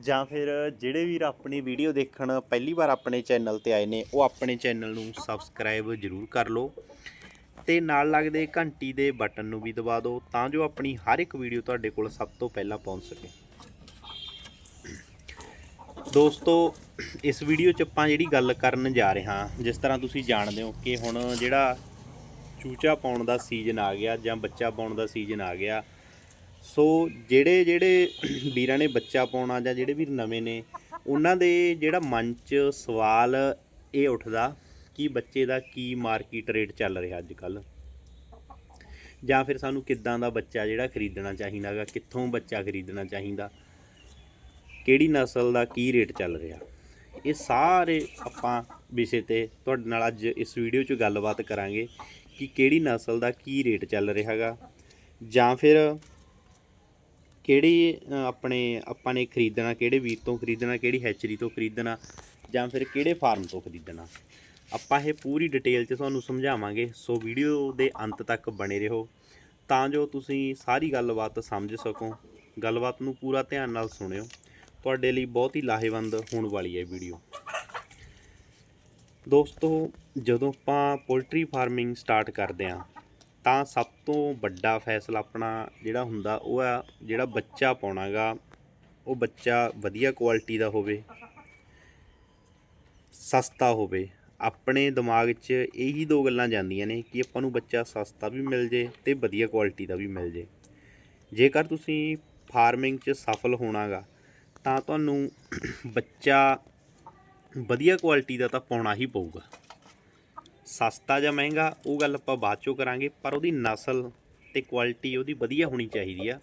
ਜਾਂ ਫਿਰ ਜਿਹੜੇ ਵੀਰ ਆਪਣੀ ਵੀਡੀਓ ਦੇਖਣ ਪਹਿਲੀ ਵਾਰ ਆਪਣੇ ਚੈਨਲ ਤੇ ਆਏ ਨੇ, ਉਹ ਆਪਣੇ ਚੈਨਲ ਨੂੰ ਸਬਸਕ੍ਰਾਈਬ ਜ਼ਰੂਰ ਕਰ ਲਓ ਤੇ ਨਾਲ ਲੱਗਦੇ ਘੰਟੀ ਦੇ ਬਟਨ ਨੂੰ ਵੀ ਦਬਾ ਦਿਓ ਤਾਂ ਜੋ ਆਪਣੀ ਹਰ ਇੱਕ ਵੀਡੀਓ ਤੁਹਾਡੇ ਕੋਲ ਸਭ ਤੋਂ ਪਹਿਲਾਂ ਪਹੁੰਚ ਸਕੇ। ਦੋਸਤੋ, ਇਸ ਵੀਡੀਓ 'ਚ ਆਪਾਂ ਜਿਹੜੀ ਗੱਲ ਕਰਨ ਜਾ ਰਹੇ ਹਾਂ, ਜਿਸ ਤਰ੍ਹਾਂ ਤੁਸੀਂ ਜਾਣਦੇ ਹੋ ਕਿ ਹੁਣ ਜਿਹੜਾ ਚੂਚਾ ਪਾਉਣ ਦਾ ਸੀਜ਼ਨ ਆ ਗਿਆ ਜਾਂ ਬੱਚਾ ਪਾਉਣ ਦਾ ਸੀਜ਼ਨ ਆ ਗਿਆ ਸੋ ਜਿਹੜੇ ਜਿਹੜੇ ਵੀਰਾਂ ਨੇ ਬੱਚਾ ਪਾਉਣਾ ਜਾਂ ਜਿਹੜੇ ਵੀਰ ਨਵੇਂ ਨੇ, ਉਹਨਾਂ ਦੇ ਜਿਹੜਾ ਮਨ 'ਚ ਸਵਾਲ ਇਹ ਉੱਠਦਾ ਕਿ ਬੱਚੇ ਦਾ ਕੀ ਮਾਰਕੀਟ ਰੇਟ ਚੱਲ ਰਿਹਾ ਅੱਜ ਕੱਲ ਜਾਂ ਫਿਰ ਸਾਨੂੰ ਕਿੱਦਾਂ ਦਾ ਬੱਚਾ ਜਿਹੜਾ ਖਰੀਦਣਾ ਚਾਹੀਦਾਗਾ ਕਿੱਥੋਂ ਬੱਚਾ ਖਰੀਦਣਾ ਚਾਹੀਦਾ, ਕਿਹੜੀ ਨਸਲ ਦਾ ਕੀ ਰੇਟ ਚੱਲ ਰਿਹਾ? ਇਹ ਸਾਰੇ ਆਪਾਂ ਵਿਸ਼ੇ ਤੇ ਤੁਹਾਡੇ ਨਾਲ ਅੱਜ ਇਸ ਵੀਡੀਓ 'ਚ ਗੱਲਬਾਤ ਕਰਾਂਗੇ ਕਿ ਕਿਹੜੀ ਨਸਲ ਦਾ ਕੀ ਰੇਟ ਚੱਲ ਰਿਹਾਗਾ ਜਾਂ ਫਿਰ ਕਿਹੜੀ ਆਪਣੇ, ਆਪਾਂ ਨੇ ਖਰੀਦਣਾ, ਕਿਹੜੇ ਵੀਰ ਤੋਂ ਖਰੀਦਣਾ, ਕਿਹੜੀ ਹੈਚਰੀ ਤੋਂ ਖਰੀਦਣਾ, ਜਾਂ ਫਿਰ ਕਿਹੜੇ ਫਾਰਮ ਤੋਂ ਖਰੀਦਣਾ? ਆਪਾਂ ਇਹ ਪੂਰੀ ਡਿਟੇਲ 'ਚ ਤੁਹਾਨੂੰ ਸਮਝਾਵਾਂਗੇ, ਸੋ ਵੀਡੀਓ ਦੇ ਅੰਤ ਤੱਕ ਬਣੇ ਰਹੋ। ਤਾਂ ਜੋ ਤੁਸੀਂ ਸਾਰੀ ਗੱਲਬਾਤ ਸਮਝ ਸਕੋ, ਗੱਲਬਾਤ ਨੂੰ ਪੂਰਾ ਧਿਆਨ ਨਾਲ ਸੁਣਿਓ। ਤੁਹਾਡੇ ਲਈ ਬਹੁਤ ਹੀ ਲਾਹੇਵੰਦ ਹੋਣ ਵਾਲੀ ਹੈ ਵੀਡੀਓ ਦੋਸਤੋ, ਜਦੋਂ ਆਪਾਂ ਪੋਲਟਰੀ ਫਾਰਮਿੰਗ ਸਟਾਰਟ ਕਰਦੇ ਹਾਂ ਤਾਂ ਸਭ ਤੋਂ ਵੱਡਾ ਫੈਸਲਾ ਆਪਣਾ ਜਿਹੜਾ ਹੁੰਦਾ ਉਹ ਆ, ਜਿਹੜਾ ਬੱਚਾ ਪਾਉਣਾਗਾ, ਉਹ ਬੱਚਾ ਵਧੀਆ ਕੁਆਲਿਟੀ ਦਾ ਹੋਵੇ, ਸਸਤਾ ਹੋਵੇ। ਆਪਣੇ ਦਿਮਾਗ 'ਚ ਇਹੀ ਦੋ ਗੱਲਾਂ ਜਾਂਦੀਆਂ ਨੇ ਕਿ ਆਪਾਂ ਨੂੰ ਬੱਚਾ ਸਸਤਾ ਵੀ ਮਿਲ ਜੇ ਤੇ ਵਧੀਆ ਕੁਆਲਿਟੀ ਦਾ ਵੀ ਮਿਲ ਜੇ। ਜੇਕਰ ਤੁਸੀਂ ਫਾਰਮਿੰਗ 'ਚ ਸਫਲ ਹੋਣਾਗਾ, ਤਾਂ ਤੁਹਾਨੂੰ ਬੱਚਾ ਵਧੀਆ ਕੁਆਲਿਟੀ ਦਾ ਤਾਂ ਪਾਉਣਾ ਹੀ ਪਊਗਾ। ਸਸਤਾ ਜਾਂ ਮਹਿੰਗਾ, ਉਹ ਗੱਲ ਆਪਾਂ ਬਾਅਦ ਚੋਂ ਕਰਾਂਗੇ, ਪਰ ਉਹਦੀ ਨਸਲ ਤੇ ਕੁਆਲਿਟੀ ਉਹਦੀ ਵਧੀਆ ਹੋਣੀ ਚਾਹੀਦੀ ਆ।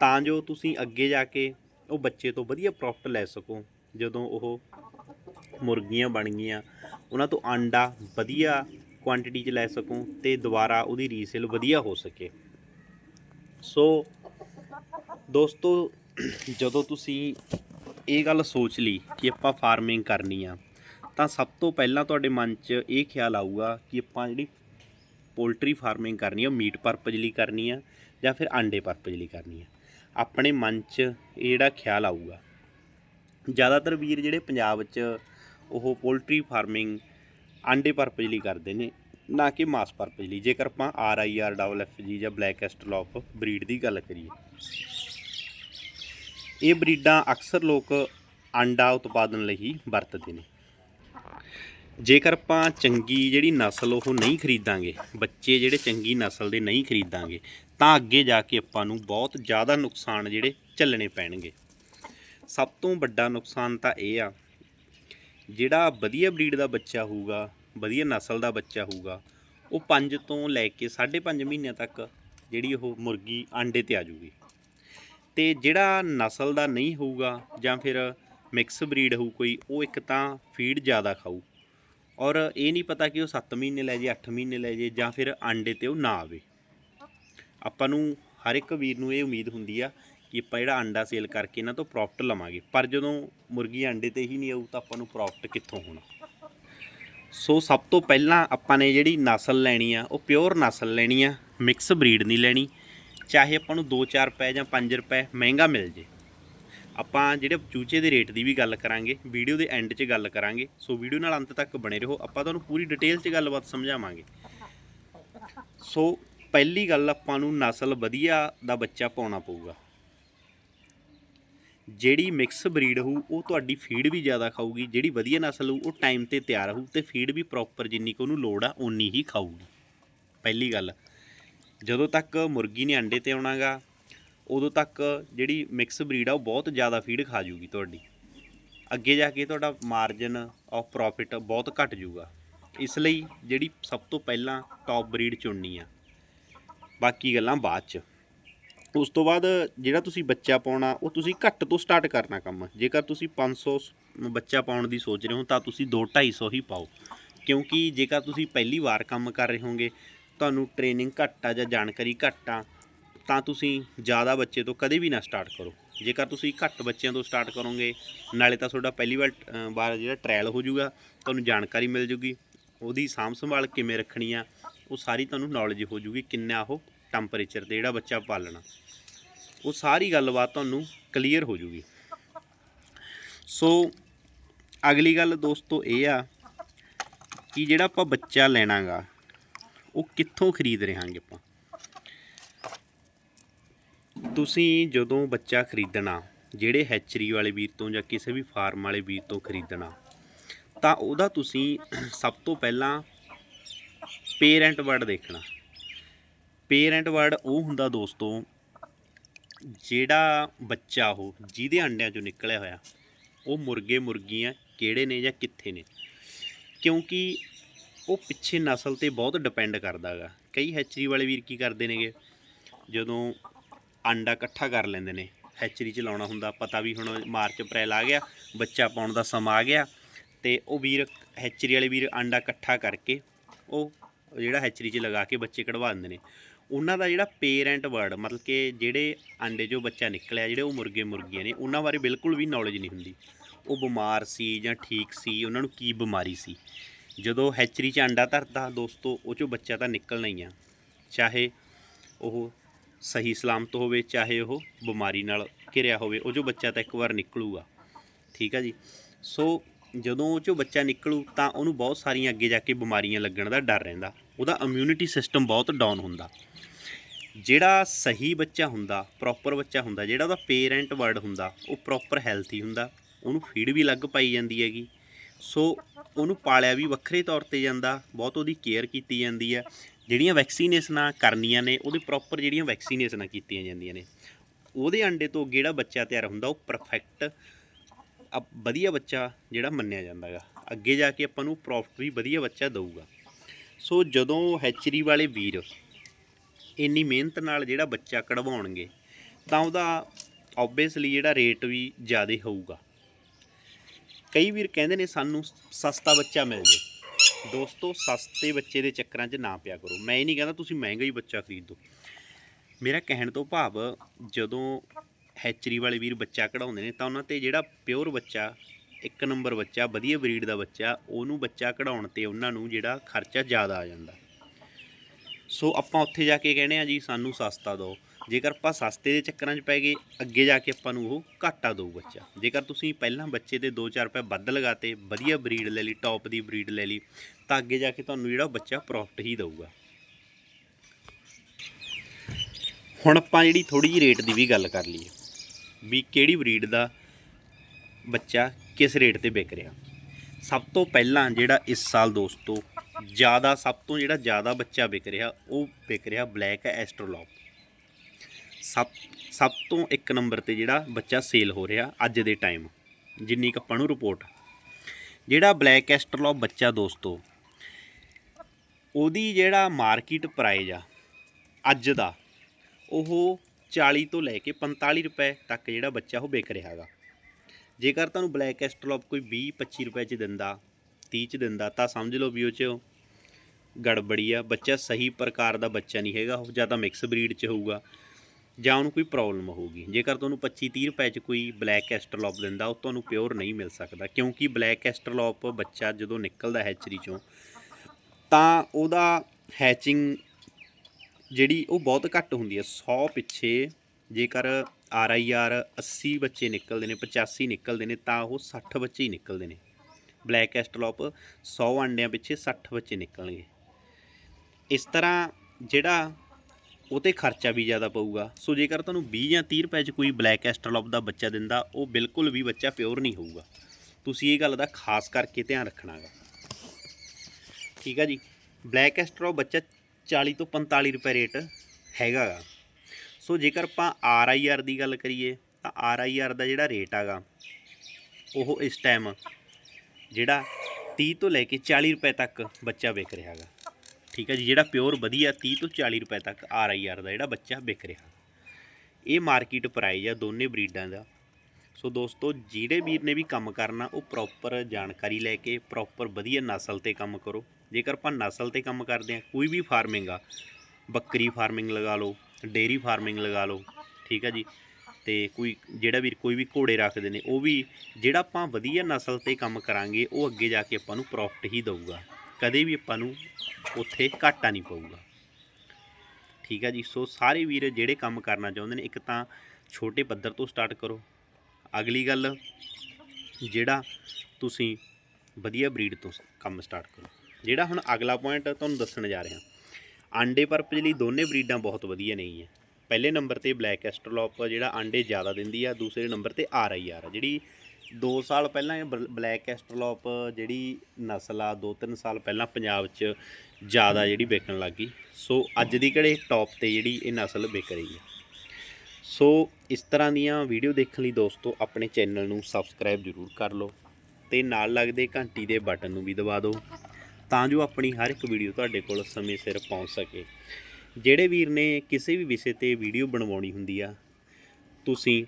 ਤਾਂ ਜੋ ਤੁਸੀਂ ਅੱਗੇ ਜਾ ਕੇ ਉਹ ਬੱਚੇ ਤੋਂ ਵਧੀਆ ਪ੍ਰੋਫਿਟ ਲੈ ਸਕੋ, ਜਦੋਂ ਉਹ ਮੁਰਗੀਆਂ ਬਣ ਗਈਆਂ, ਉਹਨਾਂ ਤੋਂ ਆਂਡਾ ਵਧੀਆ ਕੁਆਂਟੀਟੀ 'ਚ ਲੈ ਸਕੋ ਤੇ ਦੁਬਾਰਾ ਉਹਦੀ ਰੀਸੇਲ ਵਧੀਆ ਹੋ ਸਕੇ। ਸੋ ਦੋਸਤੋ, ਜਦੋਂ ਤੁਸੀਂ ਇਹ ਗੱਲ ਸੋਚ ਲਈ ਕਿ ਆਪਾਂ ਫਾਰਮਿੰਗ ਕਰਨੀ ਆ ਤਾਂ ਸਭ ਤੋਂ ਪਹਿਲਾਂ ਤੁਹਾਡੇ ਮਨ 'ਚ ਇਹ ਖਿਆਲ ਆਊਗਾ ਕਿ ਆਪਾਂ ਜਿਹੜੀ ਪੋਲਟਰੀ ਫਾਰਮਿੰਗ ਕਰਨੀ ਆ ਮੀਟ ਪਰਪਸ ਲਈ ਕਰਨੀ ਆ ਜਾਂ ਫਿਰ ਆਂਡੇ ਪਰਪਸ ਲਈ ਕਰਨੀ ਆ। ਆਪਣੇ ਮਨ 'ਚ ਇਹ ਜਿਹੜਾ ਖਿਆਲ ਆਊਗਾ। ਜ਼ਿਆਦਾਤਰ ਵੀਰ ਜਿਹੜੇ ਪੰਜਾਬ 'ਚ ਉਹ ਪੋਲਟਰੀ ਫਾਰਮਿੰਗ ਆਂਡੇ ਪਰਪਸ ਲਈ ਕਰਦੇ ਨੇ, ਨਾ ਕਿ ਮਾਸ ਪਰਪਸ ਲਈ ਜੇਕਰ ਆਪਾਂ R I R, double F G ਜਾਂ ਬਲੈਕ ਐਸਟਲੋਪ ਬਰੀਡ ਦੀ ਗੱਲ ਕਰੀਏ। ਇਹ ਬਰੀਡਾਂ ਅਕਸਰ ਲੋਕ ਆਂਡਾ ਉਤਪਾਦਨ ਲਈ ਹੀ ਵਰਤਦੇ ਨੇ। ਜੇਕਰ ਆਪਾਂ ਚੰਗੀ ਜਿਹੜੀ ਨਸਲ ਉਹ ਨਹੀਂ ਖਰੀਦਾਂਗੇ, ਬੱਚੇ ਜਿਹੜੇ ਚੰਗੀ ਨਸਲ ਦੇ ਨਹੀਂ ਖਰੀਦਾਂਗੇ, ਤਾਂ ਅੱਗੇ ਜਾ ਕੇ ਆਪਾਂ ਨੂੰ ਬਹੁਤ ਜ਼ਿਆਦਾ ਨੁਕਸਾਨ ਜਿਹੜੇ ਝੱਲਣੇ ਪੈਣਗੇ। ਸਭ ਤੋਂ ਵੱਡਾ ਨੁਕਸਾਨ ਤਾਂ ਇਹ ਆ, ਜਿਹੜਾ ਵਧੀਆ ਬਰੀਡ ਦਾ ਬੱਚਾ ਹੋਊਗਾ, ਵਧੀਆ ਨਸਲ ਦਾ ਬੱਚਾ ਹੋਊਗਾ, ਉਹ 5 ਤੋਂ ਲੈ ਕੇ 5.5 ਮਹੀਨਿਆਂ ਤੱਕ ਜਿਹੜੀ ਉਹ ਮੁਰਗੀ ਆਂਡੇ ਤੇ ਆ ਜੂਗੀ। ਤੇ ਜਿਹੜਾ ਨਸਲ ਦਾ ਨਹੀਂ ਹੋਊਗਾ ਜਾਂ ਫਿਰ ਮਿਕਸ ਬਰੀਡ ਹੋਊ ਕੋਈ, ਉਹ ਇੱਕ ਤਾਂ ਫੀਡ ਜ਼ਿਆਦਾ ਖਾਊ। ਔਰ ਇਹ ਨਹੀਂ ਪਤਾ ਕਿ ਉਹ 7 ਮਹੀਨੇ ਲੈ ਜੇ 8 ਮਹੀਨੇ ਲੈ ਜੇ, ਜਾਂ ਫਿਰ ਆਂਡੇ ਤੇ ਉਹ ਨਾ ਆਵੇ। ਆਪਾਂ ਨੂੰ ਹਰ ਇੱਕ ਵੀਰ ਨੂੰ ਇਹ ਉਮੀਦ ਹੁੰਦੀ ਆ ਕਿ ਆਪਾਂ ਜਿਹੜਾ ਆਂਡਾ ਸੇਲ ਕਰਕੇ ਇਹਨਾਂ ਤੋਂ ਪ੍ਰੋਫਿਟ ਲਵਾਂਗੇ। ਪਰ ਜਦੋਂ ਮੁਰਗੀ ਆਂਡੇ ਤੇ ਹੀ ਨਹੀਂ ਆਊ, ਤਾਂ ਆਪਾਂ ਨੂੰ ਪ੍ਰੋਫਿਟ ਕਿੱਥੋਂ ਹੋਣਾ? ਸੋ ਸਭ ਤੋਂ ਪਹਿਲਾਂ ਆਪਾਂ ਨੇ ਜਿਹੜੀ ਨਸਲ ਲੈਣੀ ਆ, ਉਹ ਪਿਓਰ ਨਸਲ ਲੈਣੀ ਆ, ਮਿਕਸ ਬਰੀਡ ਨਹੀਂ ਲੈਣੀ। ਚਾਹੇ ਆਪਾਂ ਨੂੰ 2-4 ਰੁਪਏ ਜਾਂ 5 ਰੁਪਏ ਮਹਿੰਗਾ ਮਿਲ ਜੇ। ਆਪਾਂ ਜਿਹੜੇ ਚੂਚੇ ਦੇ ਰੇਟ ਦੀ ਵੀ ਗੱਲ ਕਰਾਂਗੇ, ਵੀਡੀਓ ਦੇ ਐਂਡ 'ਚ ਗੱਲ ਕਰਾਂਗੇ, ਸੋ ਵੀਡੀਓ ਨਾਲ ਅੰਤ ਤੱਕ ਬਣੇ ਰਹੋ, ਆਪਾਂ ਤੁਹਾਨੂੰ ਪੂਰੀ ਡਿਟੇਲ 'ਚ ਗੱਲਬਾਤ ਸਮਝਾਵਾਂਗੇ। ਸੋ ਪਹਿਲੀ ਗੱਲ ਆਪਾਂ ਨੂੰ ਨਸਲ ਵਧੀਆ ਦਾ ਬੱਚਾ ਪਾਉਣਾ ਪਊਗਾ। ਜਿਹੜੀ ਮਿਕਸ ਬਰੀਡ ਹੋਊ, ਉਹ ਤੁਹਾਡੀ ਫੀਡ ਵੀ ਜ਼ਿਆਦਾ ਖਾਊਗੀ, ਜਿਹੜੀ ਵਧੀਆ ਨਸਲ ਹੋਊ, ਉਹ ਟਾਈਮ ਤੇ ਤਿਆਰ ਹੋਊ ਤੇ ਫੀਡ ਵੀ ਪ੍ਰੋਪਰ ਜਿੰਨੀ ਕੁ ਉਹਨੂੰ ਲੋੜ ਆ, ਓਨੀ ਹੀ ਖਾਊਗੀ। ਪਹਿਲੀ ਗੱਲ, ਜਦੋਂ ਤੱਕ ਮੁਰਗੀ ਨੇ ਅੰਡੇ ਤੇ ਆਉਣਾਗਾ ਉਦੋਂ ਤੱਕ ਜਿਹੜੀ ਮਿਕਸ ਬਰੀਡ ਆ ਉਹ ਬਹੁਤ ਜ਼ਿਆਦਾ ਫੀਡ ਖਾ ਜੂਗੀ ਤੁਹਾਡੀ। ਅੱਗੇ ਜਾ ਕੇ ਤੁਹਾਡਾ ਮਾਰਜਨ ਆਫ ਪ੍ਰੋਫਿਟ ਬਹੁਤ ਘਟ ਜੂਗਾ। ਇਸ ਲਈ ਜਿਹੜੀ ਸਭ ਤੋਂ ਪਹਿਲਾਂ ਟੌਪ ਬਰੀਡ ਚੁਣਨੀ ਆ। ਬਾਕੀ ਗੱਲਾਂ ਬਾਅਦ ਚ। ਉਸ ਤੋਂ ਬਾਅਦ ਜਿਹੜਾ ਤੁਸੀਂ ਬੱਚਾ ਪਾਉਣਾ, ਉਹ ਤੁਸੀਂ ਘੱਟ ਤੋਂ ਸਟਾਰਟ ਕਰਨਾ ਕੰਮ। ਜੇਕਰ ਤੁਸੀਂ 500 ਬੱਚਾ ਪਾਉਣ ਦੀ ਸੋਚ ਰਹੇ ਹੋ, ਤਾਂ ਤੁਸੀਂ 2 250 ਹੀ ਪਾਓ। ਕਿਉਂਕਿ ਜੇਕਰ ਤੁਸੀਂ ਪਹਿਲੀ ਵਾਰ ਕੰਮ ਕਰ ਰਹੇ ਹੋਗੇ, ਤੁਹਾਨੂੰ ਟ੍ਰੇਨਿੰਗ ਘੱਟ ਆ ਜਾਂ ਜਾਣਕਾਰੀ ਘੱਟ ਆ ਤਾਂ ਤੁਸੀਂ ਜ਼ਿਆਦਾ ਬੱਚੇ ਤੋਂ ਕਦੇ ਵੀ ਨਾ ਸਟਾਰਟ ਕਰੋ। ਜੇਕਰ ਤੁਸੀਂ ਘੱਟ ਬੱਚਿਆਂ ਤੋਂ ਸਟਾਰਟ ਕਰੋਗੇ ਨਾਲੇ ਤਾਂ ਤੁਹਾਡਾ ਪਹਿਲੀ ਵਾਰ ਅ, ਵਾਰ ਜਿਹੜਾ ਟ੍ਰਾਇਲ ਹੋ ਜਾਊਗਾ ਤੁਹਾਨੂੰ ਜਾਣਕਾਰੀ ਮਿਲ ਜੂਗੀ ਉਹਦੀ ਸਾਂਭ ਸੰਭਾਲ ਕਿਵੇਂ ਰੱਖਣੀ ਆ ਉਹ ਸਾਰੀ ਤੁਹਾਨੂੰ ਨੌਲੇਜ ਹੋ ਜੂਗੀ ਕਿੰਨਾ ਉਹ ਟੈਂਪਰੇਚਰ ਤੇ ਜਿਹੜਾ ਬੱਚਾ ਪਾਲਣਾ। ਉਹ ਸਾਰੀ ਗੱਲਬਾਤ ਤੁਹਾਨੂੰ ਕਲੀਅਰ ਹੋ ਜੂਗੀ ਸੋ ਅਗਲੀ ਗੱਲ ਦੋਸਤੋ ਇਹ ਆ ਕਿ ਜਿਹੜਾ ਆਪਾਂ ਬੱਚਾ ਲੈਣਾਗਾ ਉਹ ਕਿੱਥੋਂ ਖਰੀਦ ਰਹੇ ਹਾਂਗੇ ਆਪਾਂ? ਤੁਸੀਂ ਜਦੋਂ ਬੱਚਾ ਖਰੀਦਣਾ, ਜਿਹੜੇ ਹੈਚਰੀ ਵਾਲੇ ਵੀਰ ਤੋਂ ਜਾਂ ਕਿਸੇ ਵੀ ਫਾਰਮ ਵਾਲੇ ਵੀਰ ਤੋਂ ਖਰੀਦਣਾ, ਤਾਂ ਉਹਦਾ ਤੁਸੀਂ ਸਭ ਤੋਂ ਪਹਿਲਾਂ ਪੇਰੈਂਟ ਵਰਡ ਦੇਖਣਾ। ਪੇਰੈਂਟ ਵਰਡ ਉਹ ਹੁੰਦਾ ਦੋਸਤੋ, ਜਿਹੜਾ ਬੱਚਾ ਉਹ, ਜਿਹਦੇ ਅੰਡਿਆਂ ਚੋਂ ਨਿਕਲਿਆ ਹੋਇਆ, ਉਹ ਮੁਰਗੇ ਮੁਰਗੀਆਂ ਕਿਹੜੇ ਨੇ ਜਾਂ ਕਿੱਥੇ ਨੇ। ਕਿਉਂਕਿ ਉਹ ਪਿੱਛੇ ਨਸਲ ਤੇ ਬਹੁਤ ਡਿਪੈਂਡ ਕਰਦਾ ਗਾ। ਕਈ ਹੈਚਰੀ ਵਾਲੇ ਵੀਰ ਕੀ ਕਰਦੇ ਨੇਗੇ? ਜਦੋਂ ਆਂਡਾ ਇਕੱਠਾ ਕਰ ਲੈਂਦੇ ਨੇ। ਹੈਚਰੀ ਚ ਲਾਉਣਾ ਹੁੰਦਾ, ਪਤਾ ਵੀ ਹੁਣ ਮਾਰਚ, ਅਪ੍ਰੈਲ ਆ ਗਿਆ, ਬੱਚਾ ਪਾਉਣ ਦਾ ਸਮਾਂ ਆ ਗਿਆ। ਤੇ ਉਹ ਵੀਰ ਹੈਚਰੀ ਵਾਲੇ ਵੀਰ ਆਂਡਾ ਇਕੱਠਾ ਕਰਕੇ ਉਹ ਜਿਹੜਾ ਹੈਚਰੀ 'ਚ ਲਗਾ ਕੇ ਬੱਚੇ ਕਢਵਾ ਦਿੰਦੇ ਨੇ। ਉਹਨਾਂ ਦਾ ਜਿਹੜਾ ਪੇਰੈਂਟ ਵਰਡ ਮਤਲਬ ਕਿ ਜਿਹੜੇ ਆਂਡੇ 'ਚੋਂ ਬੱਚਾ ਨਿਕਲਿਆ, ਜਿਹੜੇ ਉਹ ਮੁਰਗੇ ਮੁਰਗੀਆਂ ਨੇ, ਉਹਨਾਂ ਬਾਰੇ ਬਿਲਕੁਲ ਵੀ ਨੌਲੇਜ ਨਹੀਂ ਹੁੰਦੀ। ਉਹ ਬਿਮਾਰ ਸੀ ਜਾਂ ਠੀਕ ਸੀ, ਉਹਨਾਂ ਨੂੰ ਕੀ ਬਿਮਾਰੀ ਸੀ। ਜਦੋਂ ਹੈਚਰੀ 'ਚ ਆਂਡਾ ਧਰਦਾ, ਦੋਸਤੋ, ਉਹ 'ਚੋਂ ਬੱਚਾ ਤਾਂ ਨਿਕਲਣਾ ਹੀ ਆ। ਚਾਹੇ ਉਹ ਸਹੀ ਸਲਾਮਤ ਹੋਵੇ, ਚਾਹੇ ਉਹ ਬਿਮਾਰੀ ਨਾਲ ਘਿਰਿਆ ਹੋਵੇ, ਉਹ ਜੋ ਬੱਚਾ ਤਾਂ ਇੱਕ ਵਾਰ ਨਿਕਲੂਗਾ। ਠੀਕ ਆ ਜੀ? ਸੋ ਜਦੋਂ ਉਹ 'ਚੋਂ ਬੱਚਾ ਨਿਕਲੂ, ਤਾਂ ਉਹਨੂੰ ਬਹੁਤ ਸਾਰੀਆਂ ਅੱਗੇ ਜਾ ਕੇ ਬਿਮਾਰੀਆਂ ਲੱਗਣ ਦਾ ਡਰ ਰਹਿੰਦਾ। ਉਹਦਾ ਇਮਿਊਨਿਟੀ ਸਿਸਟਮ ਬਹੁਤ ਡਾਊਨ ਹੁੰਦਾ। ਜਿਹੜਾ ਸਹੀ ਬੱਚਾ ਹੁੰਦਾ ਪ੍ਰੋਪਰ ਬੱਚਾ ਹੁੰਦਾ, ਜਿਹੜਾ ਉਹਦਾ ਪੇਰੈਂਟ ਵਰਡ ਹੁੰਦਾ, ਉਹ ਪ੍ਰੋਪਰ ਹੈਲਥੀ ਹੁੰਦਾ, ਉਹਨੂੰ ਫੀਡ ਵੀ ਲੱਗ ਪਾਈ ਜਾਂਦੀ ਹੈਗੀ। ਸੋ ਉਹਨੂੰ ਪਾਲਿਆ ਵੀ ਵੱਖਰੇ ਤੌਰ ਤੇ ਜਾਂਦਾ, ਬਹੁਤ ਉਹਦੀ ਕੇਅਰ ਕੀਤੀ ਜਾਂਦੀ ਹੈ। ਜਿਹੜੀਆਂ ਵੈਕਸੀਨੇਸ਼ਨਾਂ ਕਰਨੀਆਂ ਨੇ, ਉਹਦੇ ਪ੍ਰੋਪਰ ਜਿਹੜੀਆਂ ਵੈਕਸੀਨੇਸ਼ਨਾਂ ਕੀਤੀਆਂ ਜਾਂਦੀਆਂ ਨੇ, ਉਹਦੇ ਅੰਡੇ ਤੋਂ ਜਿਹੜਾ ਬੱਚਾ ਤਿਆਰ ਹੁੰਦਾ, ਉਹ ਪਰਫੈਕਟ ਵਧੀਆ ਬੱਚਾ ਜਿਹੜਾ ਮੰਨਿਆ ਜਾਂਦਾ ਹੈਗਾ ਅੱਗੇ ਜਾ ਕੇ ਆਪਾਂ ਨੂੰ ਪ੍ਰੋਫਿਟ ਵੀ ਵਧੀਆ ਬੱਚਾ ਦਊਗਾ। ਸੋ ਜਦੋਂ ਹੈਚਰੀ ਵਾਲੇ ਵੀਰ ਇੰਨੀ ਮਿਹਨਤ ਨਾਲ ਜਿਹੜਾ ਬੱਚਾ ਕਢਵਾਉਣਗੇ, ਤਾਂ ਉਹਦਾ ਆਬਵੀਅਸਲੀ ਜਿਹੜਾ ਰੇਟ ਵੀ ਜ਼ਿਆਦਾ ਹੋਊਗਾ। ਕਈ ਵੀਰ ਕਹਿੰਦੇ ਨੇ, ਸਾਨੂੰ ਸਸਤਾ ਬੱਚਾ ਮਿਲ ਜੇ। ਦੋਸਤੋ, ਸਸਤੇ ਬੱਚੇ ਦੇ ਚੱਕਰਾਂ 'ਚ ਨਾ ਪਿਆ ਕਰੋ। ਮੈਂ ਇਹ ਨਹੀਂ ਕਹਿੰਦਾ ਤੁਸੀਂ ਮਹਿੰਗਾ ਹੀ ਬੱਚਾ ਖਰੀਦੋ ਮੇਰਾ ਕਹਿਣ ਤੋਂ ਭਾਵ, ਜਦੋਂ ਹੈਚਰੀ ਵਾਲੇ ਵੀਰ ਬੱਚਾ ਕਢਾਉਂਦੇ ਨੇ, ਤਾਂ ਉਹਨਾਂ ਤੇ ਜਿਹੜਾ ਪਿਓਰ ਬੱਚਾ, ਇੱਕ ਨੰਬਰ ਬੱਚਾ, ਵਧੀਆ ਬਰੀਡ ਦਾ ਬੱਚਾ, ਉਹਨੂੰ ਬੱਚਾ ਕਢਾਉਣ ਤੇ ਉਹਨਾਂ ਨੂੰ ਜਿਹੜਾ ਖਰਚਾ ਜ਼ਿਆਦਾ ਆ ਜਾਂਦਾ। ਸੋ ਆਪਾਂ ਉੱਥੇ ਜਾ ਕੇ ਕਹਿੰਦੇ ਆ ਜੀ, ਸਾਨੂੰ ਸਸਤਾ ਦਿਓ। ਜੇਕਰ ਆਪਾਂ ਸਸਤੇ ਦੇ ਚੱਕਰਾਂ 'ਚ ਪੈ ਗਏ, ਅੱਗੇ ਜਾ ਕੇ ਆਪਾਂ ਨੂੰ ਉਹ ਘਾਟਾ ਦਊ ਬੱਚਾ। ਜੇਕਰ ਤੁਸੀਂ ਪਹਿਲਾਂ ਬੱਚੇ ਦੇ 2-4 ਰੁਪਏ ਵੱਧ ਲਗਾਤੇ, ਵਧੀਆ ਬਰੀਡ ਲੈ ਲਈ ਟੌਪ ਦੀ ਬਰੀਡ ਲੈ ਲਈ, ਤਾਂ ਅੱਗੇ ਜਾ ਕੇ ਤੁਹਾਨੂੰ ਜਿਹੜਾ ਬੱਚਾ ਪ੍ਰੋਫਿਟ ਹੀ ਦਊਗਾ। ਹੁਣ ਆਪਾਂ ਜਿਹੜੀ ਥੋੜੀ ਜਿਹੀ ਰੇਟ ਦੀ ਵੀ ਗੱਲ ਕਰ ਲਈਏ, ਵੀ ਕਿਹੜੀ ਬਰੀਡ ਦਾ ਬੱਚਾ ਕਿਸ ਰੇਟ ਤੇ ਵਿਕ ਰਿਹਾ। ਸਭ ਤੋਂ ਪਹਿਲਾਂ ਜਿਹੜਾ ਇਸ ਸਾਲ ਦੋਸਤੋ, ਜ਼ਿਆਦਾ, ਸਭ ਤੋਂ ਜਿਹੜਾ ਜ਼ਿਆਦਾ ਬੱਚਾ ਵਿਕ ਰਿਹਾ, ਉਹ ਵਿਕ ਰਿਹਾ ਬਲੈਕ ਐਸਟਰੋਲੌਪ। ਸਭ ਸਭ ਤੋਂ ਇੱਕ ਨੰਬਰ ਤੇ ਜਿਹੜਾ ਬੱਚਾ ਸੇਲ ਹੋ ਰਿਹਾ ਅੱਜ ਦੇ ਟਾਈਮ ਜਿੰਨੀ ਕੁ ਆਪਾਂ ਨੂੰ ਰਿਪੋਰਟ ਜਿਹੜਾ ਬਲੈਕ ਐਸਟਰਲੋਪ ਬੱਚਾ ਦੋਸਤੋ, ਉਹਦੀ ਜਿਹੜਾ ਮਾਰਕੀਟ ਪ੍ਰਾਈਜ਼ ਆ, ਅੱਜ ਦਾ, ਉਹ 40 ਤੋਂ ਲੈ ਕੇ 45 ਰੁਪਏ ਤੱਕ ਜਿਹੜਾ ਬੱਚਾ ਉਹ ਵਿਕ ਰਿਹਾ ਹੈਗਾ। ਜੇਕਰ ਤੁਹਾਨੂੰ ਬਲੈਕ ਐਸਟਰਲੋਪ ਕੋਈ 20 25 ਰੁਪਏ ਚ ਦਿੰਦਾ 30 ਚ ਦਿੰਦਾ, ਤਾਂ ਸਮਝ ਲਓ ਵੀ ਉਹ ਚ ਗੜਬੜੀ ਆ। ਬੱਚਾ ਸਹੀ ਪ੍ਰਕਾਰ ਦਾ ਬੱਚਾ ਨਹੀਂ ਹੈਗਾ, ਉਹ ਜਾਂ ਤਾਂ ਮਿਕਸ ਬਰੀਡ ਚ ਹੋਊਗਾ। ਜਾਂ ਉਹਨੂੰ ਕੋਈ ਪ੍ਰੋਬਲਮ ਹੋਊਗੀ। ਜੇਕਰ ਤੁਹਾਨੂੰ 25 30 ਰੁਪਏ ਚ ਕੋਈ ਬਲੈਕ ਐਸਟਰਲੌਪ ਦਿੰਦਾ, ਉਹ ਤੁਹਾਨੂੰ ਪਿਓਰ ਨਹੀਂ ਮਿਲ ਸਕਦਾ। ਕਿਉਂਕਿ ਬਲੈਕ ਐਸਟਰਲੌਪ ਬੱਚਾ ਜਦੋਂ ਨਿਕਲਦਾ ਹੈਚਰੀ ਚੋਂ, ਤਾਂ ਉਹਦਾ ਹੈਚਿੰਗ ਜਿਹੜੀ ਉਹ ਬਹੁਤ ਘੱਟ ਹੁੰਦੀ ਹੈ। 100 ਪਿੱਛੇ ਜੇਕਰ ਆਰ ਆਈ ਆਰ 80 ਬੱਚੇ ਨਿਕਲਦੇ ਨੇ 85 ਨਿਕਲਦੇ ਨੇ, ਤਾਂ ਉਹ 60 ਬੱਚੇ ਹੀ ਨਿਕਲਦੇ ਨੇ। ਬਲੈਕ ਐਸਟਲੋਪ 100 ਅੰਡਿਆਂ ਪਿੱਛੇ 60 ਬੱਚੇ ਨਿਕਲਣਗੇ। ਇਸ ਤਰ੍ਹਾਂ ਜਿਹੜਾ ਉਹ ਤੇ ਖਰਚਾ ਵੀ ਜ਼ਿਆਦਾ ਪਊਗਾ। ਸੋ ਜੇਕਰ ਤੁਹਾਨੂੰ 20 ਜਾਂ 30 ਰੁਪਏ 'ਚ ਕੋਈ ਬਲੈਕ ਐਸਟਰਲੋਪ ਦਾ ਬੱਚਾ ਦਿੰਦਾ, ਉਹ ਬਿਲਕੁਲ ਵੀ ਬੱਚਾ ਪਿਓਰ ਨਹੀਂ ਹੋਊਗਾ। ਤੁਸੀਂ ਇਹ ਗੱਲ ਦਾ ਖਾਸ ਕਰਕੇ ਧਿਆਨ ਰੱਖਣਾ ਹੈਗਾ ਠੀਕ ਆ ਜੀ? ਬਲੈਕ ਐਸਟਰਲੌਪ ਬੱਚਾ 40 ਤੋਂ 45 ਰੁਪਏ ਰੇਟ ਹੈਗਾ ਗਾ ਸੋ ਜੇਕਰ ਆਪਾਂ ਆਰ ਆਈ ਆਰ ਦੀ ਗੱਲ ਕਰੀਏ, ਤਾਂ ਆਰ ਆਈ ਆਰ ਦਾ ਜਿਹੜਾ ਰੇਟ ਹੈਗਾ ਉਹ ਇਸ ਟਾਈਮ ਜਿਹੜਾ 30 ਤੋਂ ਲੈ ਕੇ 40 ਰੁਪਏ ਤੱਕ ਬੱਚਾ ਵਿਕ ਰਿਹਾ ਹੈਗਾ ਠੀਕ ਹੈ ਜੀ, ਜਿਹੜਾ ਪਿਓਰ ਵਧੀਆ 30 ਤੋਂ 40 ਰੁਪਏ ਤੱਕ ਆਰ ਆਈ ਆਰ ਦਾ ਜਿਹੜਾ ਬੱਚਾ ਵਿਕ ਰਿਹਾ। ਇਹ ਮਾਰਕੀਟ ਪ੍ਰਾਈਸ ਆ ਦੋਨੇ ਬਰੀਡਾਂ ਦਾ। ਸੋ ਦੋਸਤੋ, ਜਿਹੜੇ ਵੀਰ ਨੇ ਵੀ ਕੰਮ ਕਰਨਾ, ਉਹ ਪ੍ਰੋਪਰ ਜਾਣਕਾਰੀ ਲੈ ਕੇ ਪ੍ਰੋਪਰ ਵਧੀਆ ਨਸਲ ਤੇ ਕੰਮ ਕਰੋ। ਜੇਕਰ ਆਪਾਂ ਨਸਲ ਤੇ ਕੰਮ ਕਰਦੇ ਆ ਕੋਈ ਵੀ ਫਾਰਮਿੰਗ ਆ, ਬੱਕਰੀ ਫਾਰਮਿੰਗ ਲਗਾ ਲਓ ਡੇਰੀ ਫਾਰਮਿੰਗ ਲਗਾ ਲਓ, ਠੀਕ ਆ ਜੀ। ਤੇ ਕੋਈ, ਜਿਹੜਾ ਵੀਰ ਕੋਈ ਵੀ ਘੋੜੇ ਰੱਖਦੇ ਨੇ, ਉਹ ਵੀ ਜਿਹੜਾ ਆਪਾਂ ਵਧੀਆ ਨਸਲ ਤੇ ਕੰਮ ਕਰਾਂਗੇ, ਉਹ ਅੱਗੇ ਜਾ ਕੇ ਆਪਾਂ ਨੂੰ ਪ੍ਰੋਫਿਟ ਹੀ ਦਊਗਾ। ਕਦੇ ਵੀ ਆਪਾਂ ਨੂੰ ਉੱਥੇ ਘਾਟਾ ਨਹੀਂ ਪਊਗਾ। ਠੀਕ ਆ ਜੀ? ਸੋ ਸਾਰੇ ਵੀਰ ਜਿਹੜੇ ਕੰਮ ਕਰਨਾ ਚਾਹੁੰਦੇ ਨੇ, ਇੱਕ ਤਾਂ ਛੋਟੇ ਪੱਧਰ ਤੋਂ ਸਟਾਰਟ ਕਰੋ। ਅਗਲੀ ਗੱਲ, ਜਿਹੜਾ ਤੁਸੀਂ ਵਧੀਆ ਬਰੀਡ ਤੋਂ ਕੰਮ ਸਟਾਰਟ ਕਰੋ। ਜਿਹੜਾ ਹੁਣ ਅਗਲਾ ਪੁਆਇੰਟ ਤੁਹਾਨੂੰ ਦੱਸਣ ਜਾ ਰਿਹਾ। ਆਂਡੇ ਪਰਪਸ ਲਈ ਦੋਨੇ ਬਰੀਡਾਂ ਬਹੁਤ ਵਧੀਆ ਨਹੀਂ ਹੈ ਪਹਿਲੇ ਨੰਬਰ ਤੇ ਬਲੈਕ ਐਸਟਰਲੋਪ ਜਿਹੜਾ ਆਂਡੇ ਜ਼ਿਆਦਾ ਦਿੰਦੀ ਆ, ਦੂਸਰੇ ਨੰਬਰ ਤੇ ਆਰ ਆਈ ਆਰ ਜਿਹੜੀ 2 ਸਾਲ ਪਹਿਲਾਂ ਇਹ ਬਲ- ਬਲੈਕ ਐਸਟਰਲੋਪ ਜਿਹੜੀ ਨਸਲ ਆ 2-3 ਸਾਲ ਪਹਿਲਾਂ ਪੰਜਾਬ 'ਚ ਜ਼ਿਆਦਾ ਜਿਹੜੀ ਵਿਕਣ ਲੱਗ ਗਈ। ਸੋ ਅੱਜ ਦੀ ਘੜੇ ਟੌਪ ਤੇ ਜਿਹੜੀ ਇਹ ਨਸਲ ਵਿਕ ਰਹੀ ਹੈ। ਸੋ ਇਸ ਤਰ੍ਹਾਂ ਦੀਆਂ ਵੀਡੀਓ ਦੇਖਣ ਲਈ ਦੋਸਤੋ, ਆਪਣੇ ਚੈਨਲ ਨੂੰ ਸਬਸਕ੍ਰਾਈਬ ਜ਼ਰੂਰ ਕਰ ਲਓ ਤੇ ਨਾਲ ਲੱਗਦੇ ਘੰਟੀ ਦੇ ਬਟਨ ਨੂੰ ਵੀ ਦਬਾ ਦਿਓ ਤਾਂ ਜੋ ਆਪਣੀ ਹਰ ਇੱਕ ਵੀਡੀਓ ਤੁਹਾਡੇ ਕੋਲ ਸਮੇਂ ਸਿਰ ਪਹੁੰਚ ਸਕੇ। ਜਿਹੜੇ ਵੀਰ ਨੇ ਕਿਸੇ ਵੀ ਵਿਸ਼ੇ ਤੇ ਵੀਡੀਓ ਬਣਵਾਉਣੀ ਹੁੰਦੀ ਆ, ਤੁਸੀਂ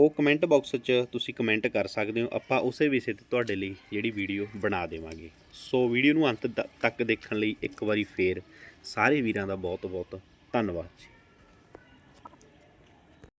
ਉਹ ਕਮੈਂਟ ਬਾਕਸ 'ਚ ਤੁਸੀਂ ਕਮੈਂਟ ਕਰ ਸਕਦੇ ਹੋ। ਆਪਾਂ ਉਸੇ ਵਿਸ਼ੇ ਤੇ ਤੁਹਾਡੇ ਲਈ ਜਿਹੜੀ ਵੀਡੀਓ ਬਣਾ ਦੇਵਾਂਗੇ। ਸੋ ਵੀਡੀਓ ਨੂੰ ਅੰਤ ਤੱਕ ਦੇਖਣ ਲਈ ਇੱਕ ਵਾਰੀ ਫੇਰ ਸਾਰੇ ਵੀਰਾਂ ਦਾ ਬਹੁਤ ਬਹੁਤ ਧੰਨਵਾਦ ਜੀ।